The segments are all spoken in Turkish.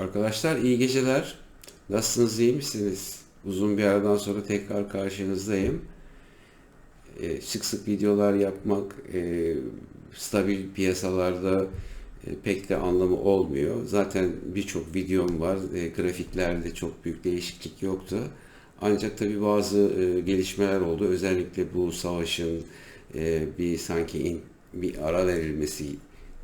Arkadaşlar iyi geceler. Nasılsınız, iyi misiniz? Uzun bir aradan sonra tekrar karşınızdayım. Ee, sık sık videolar yapmak e, stabil piyasalarda e, pek de anlamı olmuyor. Zaten birçok videom var. E, grafiklerde çok büyük değişiklik yoktu. Ancak tabii bazı e, gelişmeler oldu. Özellikle bu savaşın e, bir sanki in- bir ara verilmesi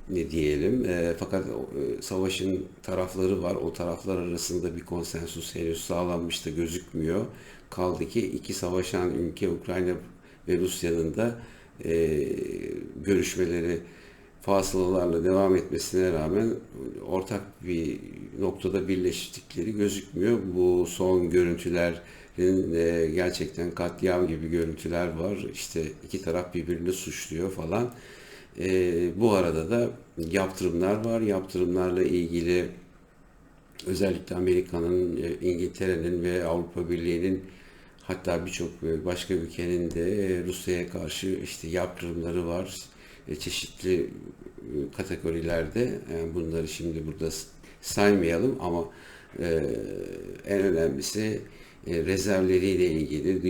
ne diyelim. E, fakat e, savaşın tarafları var. O taraflar arasında bir konsensus henüz sağlanmış da gözükmüyor. Kaldı ki iki savaşan ülke Ukrayna ve Rusya'nın da e, görüşmeleri fasılalarla devam etmesine rağmen ortak bir noktada birleştikleri gözükmüyor. Bu son görüntülerin e, gerçekten katliam gibi görüntüler var. İşte iki taraf birbirini suçluyor falan. E, bu arada da yaptırımlar var. Yaptırımlarla ilgili özellikle Amerika'nın, e, İngiltere'nin ve Avrupa Birliği'nin hatta birçok e, başka ülkenin de e, Rusya'ya karşı işte yaptırımları var. Çeşitli kategorilerde Yani bunları şimdi burada saymayalım ama en önemlisi rezervleriyle ilgili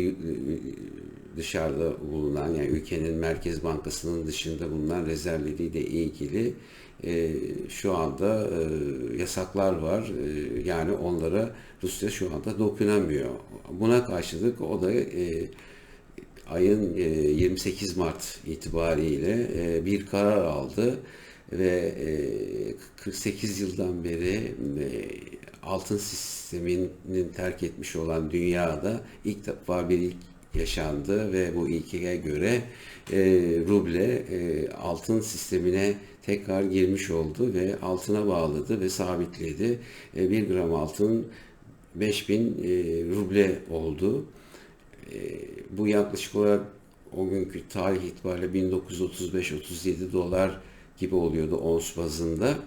dışarıda bulunan yani ülkenin Merkez Bankası'nın dışında bulunan rezervleriyle ilgili e, şu anda e, yasaklar var. E, yani onlara Rusya şu anda dokunamıyor. Buna karşılık o da e, ayın e, 28 Mart itibariyle e, bir karar aldı ve e, 48 yıldan beri e, altın sisteminin terk etmiş olan dünyada ilk defa bir yaşandı ve bu ilke göre e, ruble e, altın sistemine tekrar girmiş oldu ve altına bağladı ve sabitledi. E, 1 gram altın 5000 e, ruble oldu. E, bu yaklaşık olarak o günkü tarih itibariyle 1935-37 dolar gibi oluyordu ons bazında.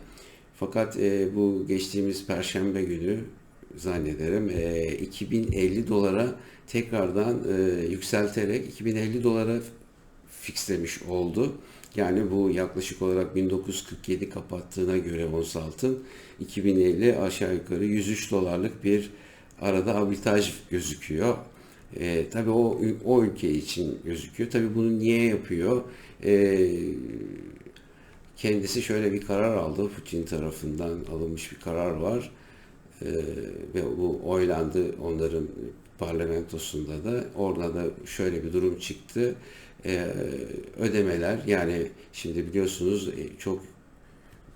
Fakat e, bu geçtiğimiz Perşembe günü zannederim e, 2050 dolara tekrardan e, yükselterek 2050 dolara fixlemiş oldu. Yani bu yaklaşık olarak 1947 kapattığına göre ons altın 2050 aşağı yukarı 103 dolarlık bir arada abitaj gözüküyor. E, tabii o o ülke için gözüküyor. Tabii bunu niye yapıyor? E, kendisi şöyle bir karar aldı. Putin tarafından alınmış bir karar var. E, ve bu oylandı onların parlamentosunda da. Orada da şöyle bir durum çıktı. E, ödemeler yani şimdi biliyorsunuz e, çok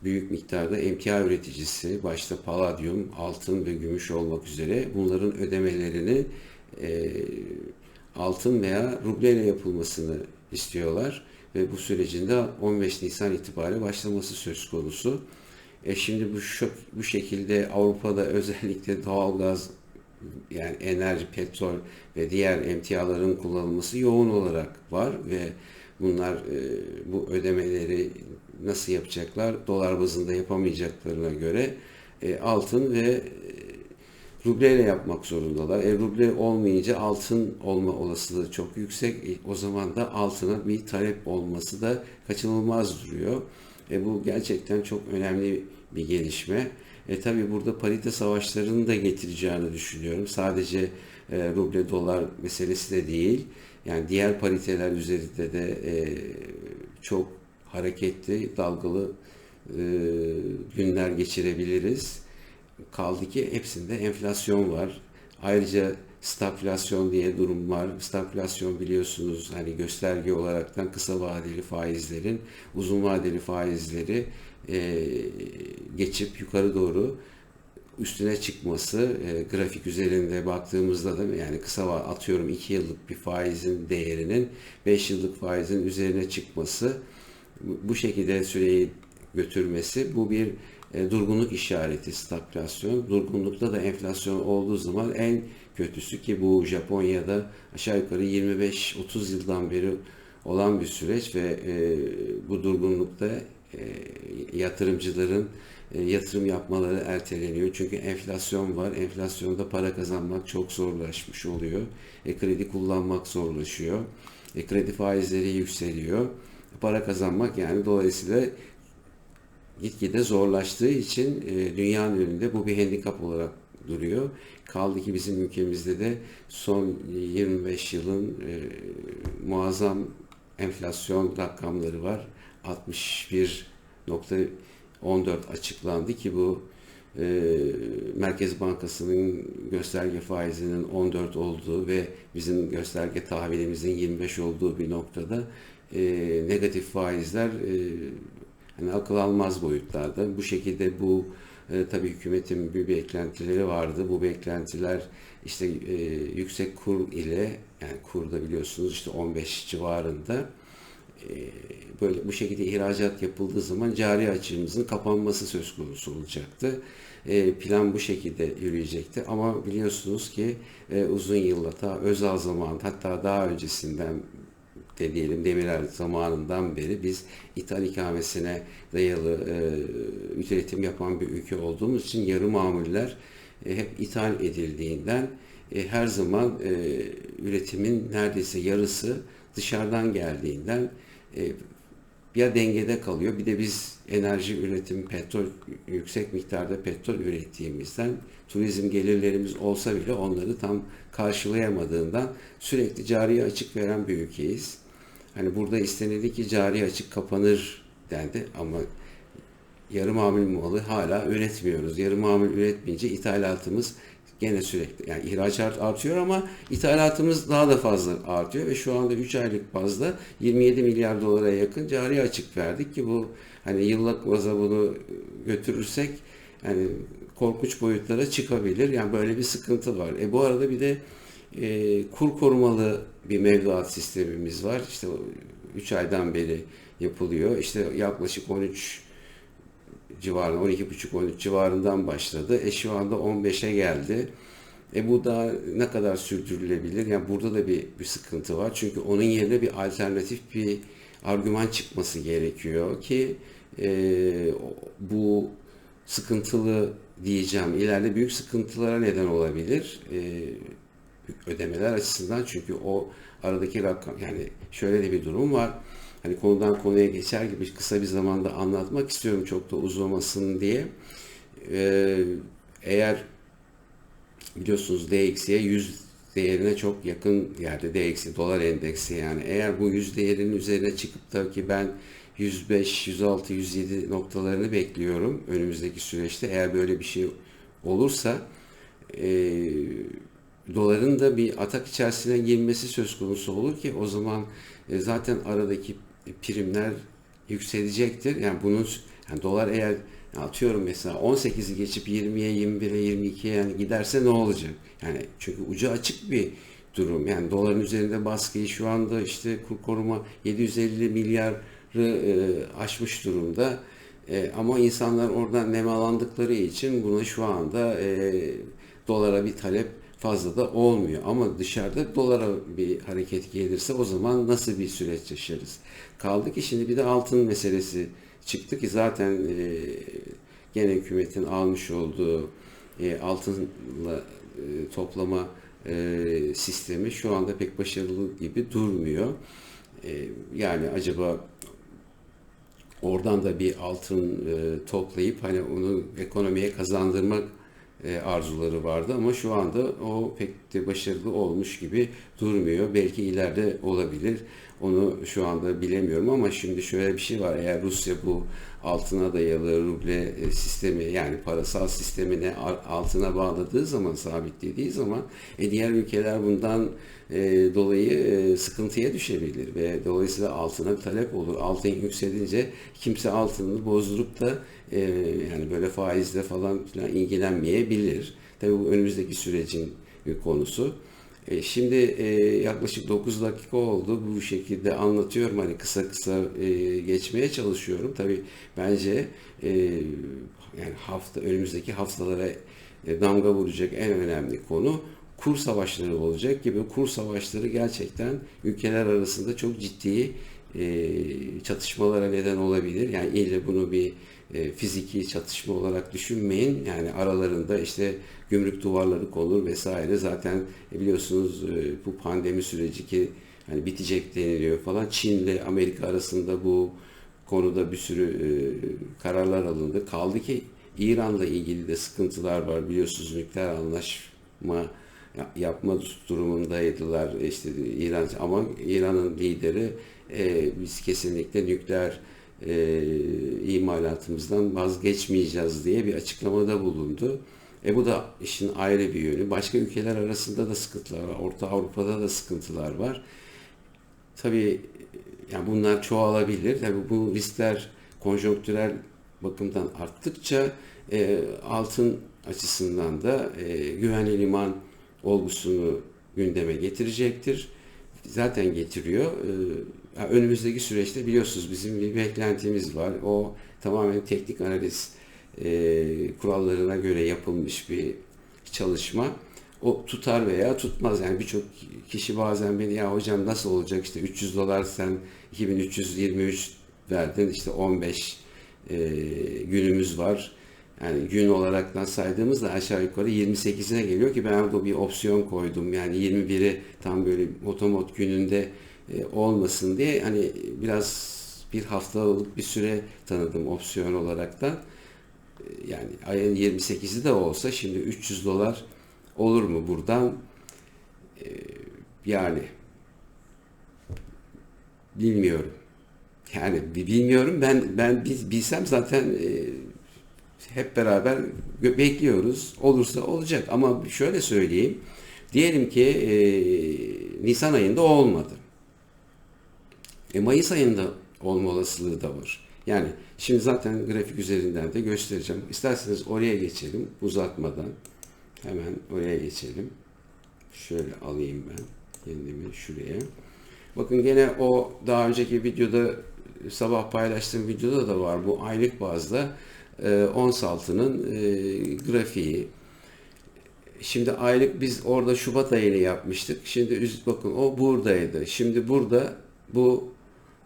büyük miktarda emtia üreticisi, başta paladyum, altın ve gümüş olmak üzere bunların ödemelerini e, altın veya rubleyle yapılmasını istiyorlar ve bu sürecin de 15 Nisan itibariyle başlaması söz konusu. E şimdi bu şu, bu şekilde Avrupa'da özellikle doğalgaz yani enerji, petrol ve diğer emtiaların kullanılması yoğun olarak var ve bunlar e, bu ödemeleri nasıl yapacaklar? Dolar bazında yapamayacaklarına göre e, altın ve e, rubleyle yapmak zorundalar. E, ruble olmayınca altın olma olasılığı çok yüksek. E, o zaman da altına bir talep olması da kaçınılmaz duruyor. E, bu gerçekten çok önemli bir gelişme. E tabi burada parite savaşlarını da getireceğini düşünüyorum. Sadece e, ruble dolar meselesi de değil. Yani diğer pariteler üzerinde de e, çok hareketli, dalgalı e, günler geçirebiliriz. Kaldı ki hepsinde enflasyon var. Ayrıca stagflasyon diye durum var. Stagflasyon biliyorsunuz hani gösterge olaraktan kısa vadeli faizlerin uzun vadeli faizleri e, geçip yukarı doğru üstüne çıkması e, grafik üzerinde baktığımızda da yani kısa atıyorum 2 yıllık bir faizin değerinin 5 yıllık faizin üzerine çıkması bu- şekilde süreyi götürmesi bu bir e, durgunluk işareti stagflasyon. Durgunlukta da enflasyon olduğu zaman en kötüsü ki bu Japonya'da aşağı yukarı 25-30 yıldan beri olan bir süreç ve e, bu durgunlukta yatırımcıların e, yatırım yapmaları erteleniyor. Çünkü enflasyon var. Enflasyonda para kazanmak çok zorlaşmış oluyor. E, kredi kullanmak zorlaşıyor. E, kredi faizleri yükseliyor. Para kazanmak yani dolayısıyla gitgide zorlaştığı için e, dünyanın önünde bu bir handikap olarak duruyor. Kaldı ki bizim ülkemizde de son 25 yılın e, muazzam enflasyon rakamları var. 61.14 açıklandı ki bu e, Merkez Bankası'nın gösterge faizinin 14 olduğu ve bizim gösterge tahvilimizin 25 olduğu bir noktada e, negatif faizler e, hani akıl almaz boyutlarda. Bu şekilde bu e, tabii hükümetin bir beklentileri vardı. Bu beklentiler işte e, yüksek kur ile yani kurda biliyorsunuz işte 15 civarında böyle bu şekilde ihracat yapıldığı zaman cari açığımızın kapanması söz konusu olacaktı. E, plan bu şekilde yürüyecekti ama biliyorsunuz ki e, uzun yıllar ta Özal zaman hatta daha öncesinden de diyelim Demirel zamanından beri biz ithal ikamesine dayalı e, üretim yapan bir ülke olduğumuz için yarı mamuller e, hep ithal edildiğinden e, her zaman e, üretimin neredeyse yarısı dışarıdan geldiğinden e, ya dengede kalıyor bir de biz enerji üretim petrol yüksek miktarda petrol ürettiğimizden turizm gelirlerimiz olsa bile onları tam karşılayamadığından sürekli cari açık veren bir ülkeyiz. Hani burada istenildi ki cari açık kapanır dendi ama yarı mamul malı hala üretmiyoruz. Yarı mamul üretmeyince ithalatımız gene sürekli yani ihracat artıyor ama ithalatımız daha da fazla artıyor ve şu anda 3 aylık bazda 27 milyar dolara yakın cari açık verdik ki bu hani yıllık baza bunu götürürsek yani korkunç boyutlara çıkabilir. Yani böyle bir sıkıntı var. E bu arada bir de e, kur korumalı bir mevduat sistemimiz var. İşte 3 aydan beri yapılıyor. İşte yaklaşık 13 civarında 12,5-13 civarından başladı. E şu anda 15'e geldi. E bu da ne kadar sürdürülebilir? Yani burada da bir, bir sıkıntı var. Çünkü onun yerine bir alternatif bir argüman çıkması gerekiyor ki e, bu sıkıntılı diyeceğim. İleride büyük sıkıntılara neden olabilir. E, ödemeler açısından çünkü o aradaki rakam yani şöyle de bir durum var. Hani konudan konuya geçer gibi kısa bir zamanda anlatmak istiyorum çok da uzamasın diye. Ee, eğer biliyorsunuz DXY'ye 100 değerine çok yakın yerde DXY dolar endeksi yani eğer bu 100 değerinin üzerine çıkıp da ki ben 105, 106, 107 noktalarını bekliyorum önümüzdeki süreçte eğer böyle bir şey olursa e, doların da bir atak içerisine girmesi söz konusu olur ki o zaman e, zaten aradaki primler yükselecektir. Yani bunun yani dolar eğer atıyorum mesela 18'i geçip 20'ye, 21'e, 22'ye yani giderse ne olacak? Yani çünkü ucu açık bir durum. Yani doların üzerinde baskıyı şu anda işte kur koruma 750 milyarı e, aşmış durumda. E, ama insanlar oradan nemalandıkları için buna şu anda e, dolara bir talep fazla da olmuyor. Ama dışarıda dolara bir hareket gelirse o zaman nasıl bir süreç yaşarız? Kaldı ki şimdi bir de altın meselesi çıktı ki zaten e, gene hükümetin almış olduğu e, altınla e, toplama e, sistemi şu anda pek başarılı gibi durmuyor. E, yani acaba oradan da bir altın e, toplayıp hani onu ekonomiye kazandırmak arzuları vardı ama şu anda o pek de başarılı olmuş gibi durmuyor. Belki ileride olabilir. Onu şu anda bilemiyorum ama şimdi şöyle bir şey var. Eğer Rusya bu altına dayalı ruble e, sistemi yani parasal sistemine altına bağladığı zaman sabitlediği zaman e, diğer ülkeler bundan e, dolayı e, sıkıntıya düşebilir ve dolayısıyla altına talep olur. Altın yükselince kimse altını bozdurup da e, yani böyle faizle falan filan ilgilenmeyebilir. Tabii bu önümüzdeki sürecin bir konusu. E, şimdi e, yaklaşık 9 dakika oldu bu şekilde anlatıyorum hani kısa kısa e, geçmeye çalışıyorum. Tabii bence yani hafta önümüzdeki haftalara damga vuracak en önemli konu kur savaşları olacak gibi kur savaşları gerçekten ülkeler arasında çok ciddi çatışmalara neden olabilir. Yani ille bunu bir e, fiziki çatışma olarak düşünmeyin. Yani aralarında işte gümrük duvarları konur vesaire. Zaten e, biliyorsunuz e, bu pandemi süreci ki hani bitecek deniliyor falan. Çin ile Amerika arasında bu konuda bir sürü kararlar alındı. Kaldı ki İran'la ilgili de sıkıntılar var. Biliyorsunuz nükleer anlaşma ya- yapma durumundaydılar. İşte İran ama İran'ın lideri biz kesinlikle nükleer e, imalatımızdan vazgeçmeyeceğiz diye bir açıklamada bulundu. E bu da işin ayrı bir yönü. Başka ülkeler arasında da sıkıntılar var. Orta Avrupa'da da sıkıntılar var. Tabii yani bunlar çoğalabilir. Tabii bu riskler konjonktürel bakımdan arttıkça e, altın açısından da e, güvenli liman olgusunu gündeme getirecektir. Zaten getiriyor. E, ya önümüzdeki süreçte biliyorsunuz bizim bir beklentimiz var. O tamamen teknik analiz e, kurallarına göre yapılmış bir çalışma. O tutar veya tutmaz. Yani birçok kişi bazen beni ya hocam nasıl olacak işte 300 dolar sen 2323 verdin işte 15 e, günümüz var. Yani gün olaraktan saydığımızda aşağı yukarı 28'ine geliyor ki ben orada bir opsiyon koydum. Yani 21'i tam böyle otomot gününde e, olmasın diye hani biraz bir haftalık bir süre tanıdım opsiyon olaraktan. E, Yani ayın 28'i de olsa şimdi 300 dolar olur mu buradan? E, yani bilmiyorum. Yani bi- bilmiyorum. Ben ben bil- bilsem zaten e, hep beraber bekliyoruz. Olursa olacak. Ama şöyle söyleyeyim. Diyelim ki e, Nisan ayında olmadı. E, Mayıs ayında olma olasılığı da var. Yani şimdi zaten grafik üzerinden de göstereceğim. İsterseniz oraya geçelim uzatmadan. Hemen oraya geçelim. Şöyle alayım ben kendimi şuraya. Bakın gene o daha önceki videoda sabah paylaştığım videoda da var bu aylık bazda e, ons altının e, grafiği. Şimdi aylık biz orada Şubat ayını yapmıştık. Şimdi bakın o buradaydı. Şimdi burada bu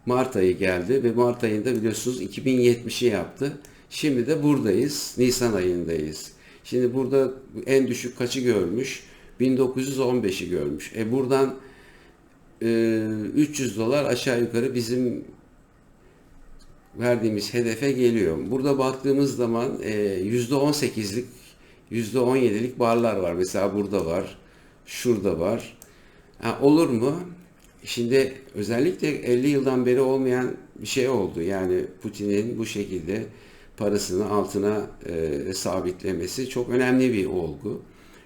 Mart ayı geldi ve Mart ayında biliyorsunuz 2070'i yaptı. Şimdi de buradayız. Nisan ayındayız. Şimdi burada en düşük kaçı görmüş? 1915'i görmüş. E buradan e, 300 dolar aşağı yukarı bizim verdiğimiz hedefe geliyor. Burada baktığımız zaman e, %18'lik, %17'lik barlar var. Mesela burada var, şurada var. Ha, olur mu? Şimdi özellikle 50 yıldan beri olmayan bir şey oldu. Yani Putin'in bu şekilde parasını altına e, sabitlemesi çok önemli bir olgu.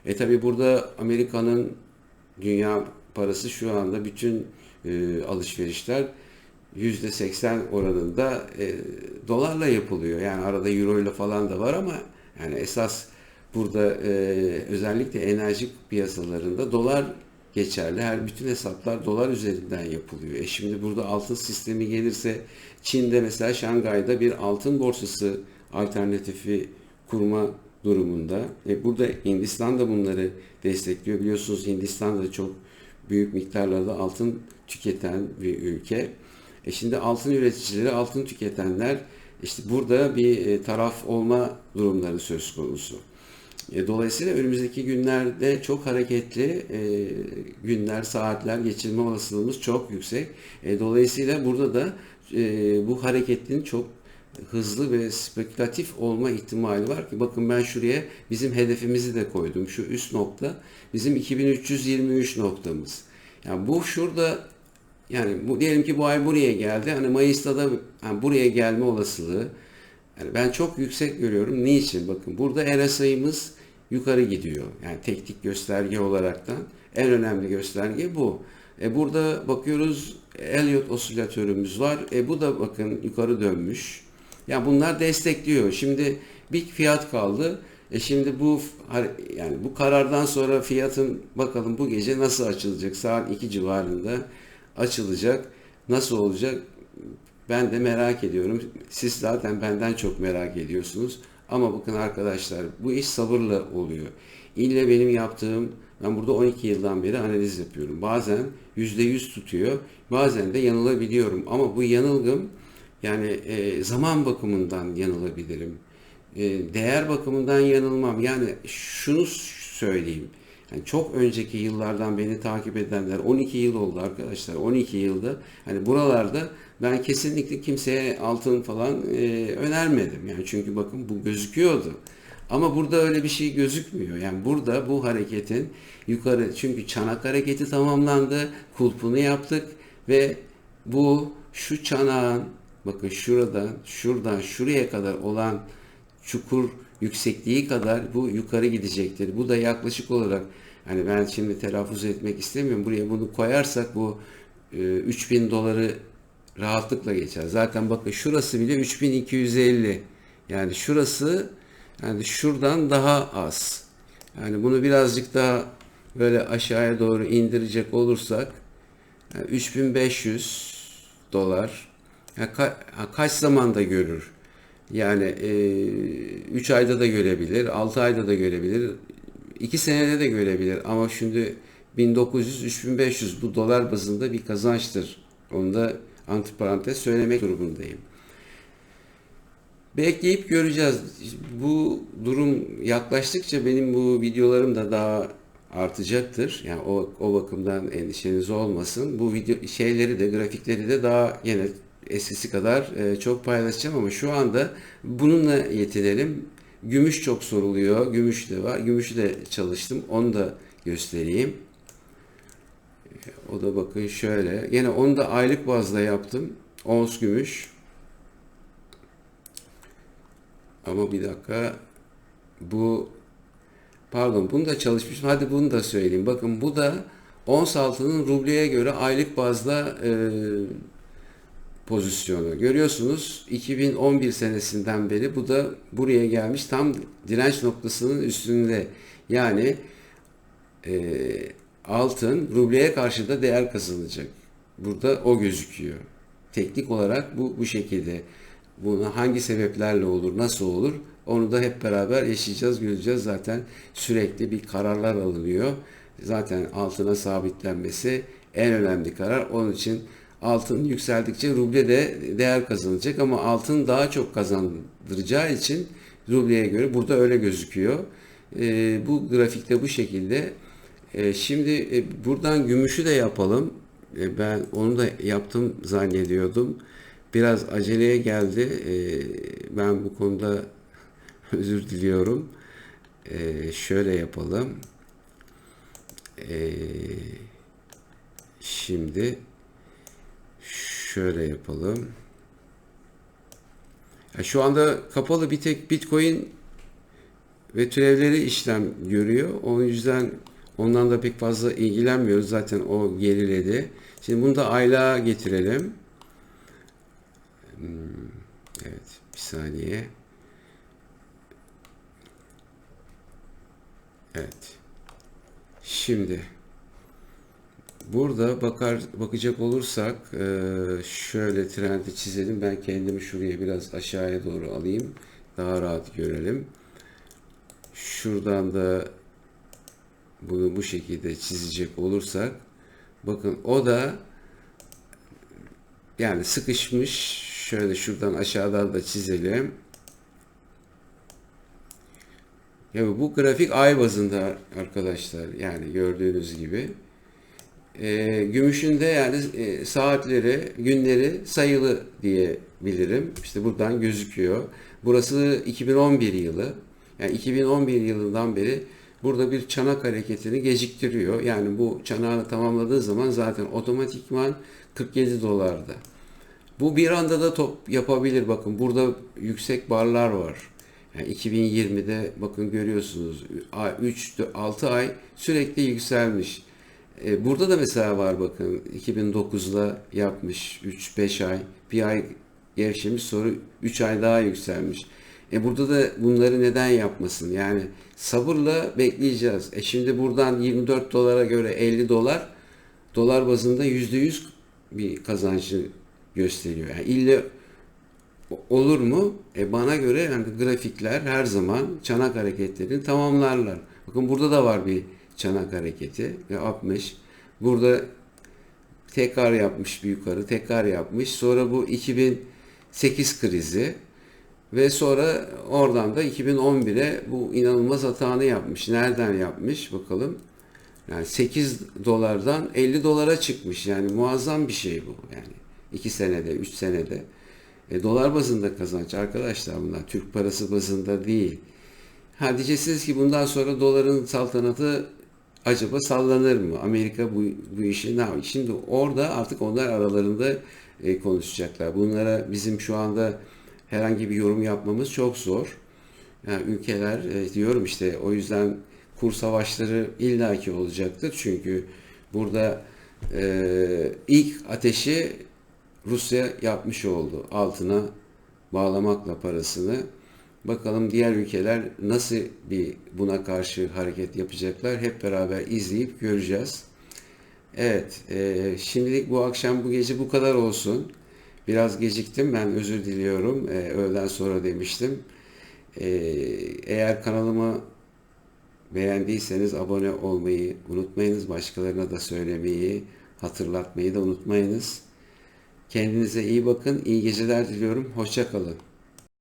E tabi burada Amerika'nın dünya parası şu anda bütün e, alışverişler %80 oranında e, dolarla yapılıyor. Yani arada euro ile falan da var ama yani esas burada e, özellikle enerji piyasalarında dolar geçerli. Her bütün hesaplar dolar üzerinden yapılıyor. E şimdi burada altın sistemi gelirse Çin'de mesela Şangay'da bir altın borsası alternatifi kurma durumunda. E burada Hindistan da bunları destekliyor. Biliyorsunuz Hindistan da çok büyük miktarlarda altın tüketen bir ülke. E şimdi altın üreticileri, altın tüketenler işte burada bir e, taraf olma durumları söz konusu. E, Dolayısıyla önümüzdeki günlerde çok hareketli e, günler, saatler geçirme olasılığımız çok yüksek. E, Dolayısıyla burada da bu hareketin çok hızlı ve spekülatif olma ihtimali var ki bakın ben şuraya bizim hedefimizi de koydum. Şu üst nokta bizim 2323 noktamız. Yani bu şurada yani bu diyelim ki bu ay buraya geldi. Hani Mayıs'ta da yani buraya gelme olasılığı yani ben çok yüksek görüyorum. Niçin? Bakın burada RSI'miz yukarı gidiyor. Yani teknik gösterge olaraktan en önemli gösterge bu. E burada bakıyoruz Elliott osilatörümüz var. E bu da bakın yukarı dönmüş. Yani bunlar destekliyor. Şimdi bir fiyat kaldı. E şimdi bu yani bu karardan sonra fiyatın bakalım bu gece nasıl açılacak? Saat 2 civarında açılacak. Nasıl olacak? Ben de merak ediyorum. Siz zaten benden çok merak ediyorsunuz. Ama bakın arkadaşlar bu iş sabırla oluyor. İlle benim yaptığım ben burada 12 yıldan beri analiz yapıyorum. Bazen %100 tutuyor. Bazen de yanılabiliyorum. Ama bu yanılgım yani e, zaman bakımından yanılabilirim. E, değer bakımından yanılmam. Yani şunu söyleyeyim. Yani çok önceki yıllardan beni takip edenler 12 yıl oldu arkadaşlar. 12 yılda hani buralarda ben kesinlikle kimseye altın falan e, önermedim. Yani çünkü bakın bu gözüküyordu. Ama burada öyle bir şey gözükmüyor. Yani burada bu hareketin yukarı çünkü çanak hareketi tamamlandı. Kulpunu yaptık ve bu şu çanağın bakın şuradan şuradan şuraya kadar olan çukur yüksekliği kadar bu yukarı gidecektir. Bu da yaklaşık olarak hani ben şimdi telaffuz etmek istemiyorum. Buraya bunu koyarsak bu e, 3000 doları rahatlıkla geçer. Zaten bakın şurası bile 3250. Yani şurası yani şuradan daha az. Yani bunu birazcık daha böyle aşağıya doğru indirecek olursak yani 3500 dolar yani ka- kaç zamanda görür? Yani 3 ayda da görebilir, 6 ayda da görebilir, 2 senede de görebilir. Ama şimdi 1900-3500 bu dolar bazında bir kazançtır. Onu da antiparantez söylemek durumundayım. Bekleyip göreceğiz. Bu durum yaklaştıkça benim bu videolarım da daha artacaktır. Yani o, o bakımdan endişeniz olmasın. Bu video şeyleri de grafikleri de daha yine eskisi kadar e, çok paylaşacağım ama şu anda bununla yetinelim. Gümüş çok soruluyor. Gümüş de var. Gümüşü de çalıştım. Onu da göstereyim. O da bakın şöyle. Yine onu da aylık bazda yaptım. Ons gümüş. Ama bir dakika. Bu pardon bunu da çalışmışım. Hadi bunu da söyleyeyim. Bakın bu da ons altının rubleye göre aylık bazda e, pozisyonu. Görüyorsunuz 2011 senesinden beri bu da buraya gelmiş tam direnç noktasının üstünde. Yani e, altın rubleye karşı da değer kazanacak. Burada o gözüküyor. Teknik olarak bu bu şekilde. Bunu hangi sebeplerle olur, nasıl olur onu da hep beraber yaşayacağız, göreceğiz. Zaten sürekli bir kararlar alınıyor. Zaten altına sabitlenmesi en önemli karar. Onun için altın yükseldikçe ruble de değer kazanacak ama altın daha çok kazandıracağı için rubleye göre burada öyle gözüküyor. E, bu grafikte bu şekilde. E, şimdi e, buradan gümüşü de yapalım. E, ben onu da yaptım zannediyordum. Biraz aceleye geldi. E, ben bu konuda özür diliyorum. E, şöyle yapalım. E, şimdi şöyle yapalım. Ya şu anda kapalı bir tek Bitcoin ve türevleri işlem görüyor. O yüzden ondan da pek fazla ilgilenmiyoruz. Zaten o geriledi. Şimdi bunu da aylığa getirelim. Hmm, Evet, bir saniye. Evet. Şimdi burada bakar bakacak olursak e, şöyle trendi çizelim. Ben kendimi şuraya biraz aşağıya doğru alayım. Daha rahat görelim. Şuradan da bunu bu şekilde çizecek olursak bakın o da yani sıkışmış. Şöyle şuradan aşağıdan da çizelim. Ya bu grafik ay bazında arkadaşlar. Yani gördüğünüz gibi. E, gümüşün de yani e, saatleri, günleri sayılı diyebilirim. İşte buradan gözüküyor. Burası 2011 yılı. Yani 2011 yılından beri burada bir çanak hareketini geciktiriyor. Yani bu çanağı tamamladığı zaman zaten otomatikman 47 dolarda. Bu bir anda da top yapabilir. Bakın burada yüksek barlar var. Yani 2020'de bakın görüyorsunuz 3 6 ay sürekli yükselmiş. E, burada da mesela var bakın 2009'da yapmış 3-5 ay bir ay gevşemiş sonra 3 ay daha yükselmiş. E burada da bunları neden yapmasın? Yani sabırla bekleyeceğiz. E şimdi buradan 24 dolara göre 50 dolar dolar bazında %100 bir kazancı gösteriyor. Yani ille olur mu? E bana göre yani grafikler her zaman çanak hareketlerini tamamlarlar. Bakın burada da var bir çanak hareketi ve 60. Burada tekrar yapmış bir yukarı, tekrar yapmış. Sonra bu 2008 krizi ve sonra oradan da 2011'e bu inanılmaz hatanı yapmış. Nereden yapmış bakalım. Yani 8 dolardan 50 dolara çıkmış. Yani muazzam bir şey bu. Yani 2 senede, 3 senede. E, dolar bazında kazanç arkadaşlar bunlar. Türk parası bazında değil. Ha diyeceksiniz ki bundan sonra doların saltanatı acaba sallanır mı? Amerika bu, bu işi ne yapıyor? Şimdi orada artık onlar aralarında e, konuşacaklar. Bunlara bizim şu anda herhangi bir yorum yapmamız çok zor. Yani ülkeler e, diyorum işte o yüzden kur savaşları illaki olacaktır. Çünkü burada e, ilk ateşi Rusya yapmış oldu. Altına bağlamakla parasını. Bakalım diğer ülkeler nasıl bir buna karşı hareket yapacaklar. Hep beraber izleyip göreceğiz. Evet, e, şimdilik bu akşam bu gece bu kadar olsun. Biraz geciktim, ben özür diliyorum. E, öğleden sonra demiştim. E, eğer kanalımı beğendiyseniz abone olmayı unutmayınız. Başkalarına da söylemeyi, hatırlatmayı da unutmayınız. Kendinize iyi bakın, iyi geceler diliyorum. Hoşça kalın.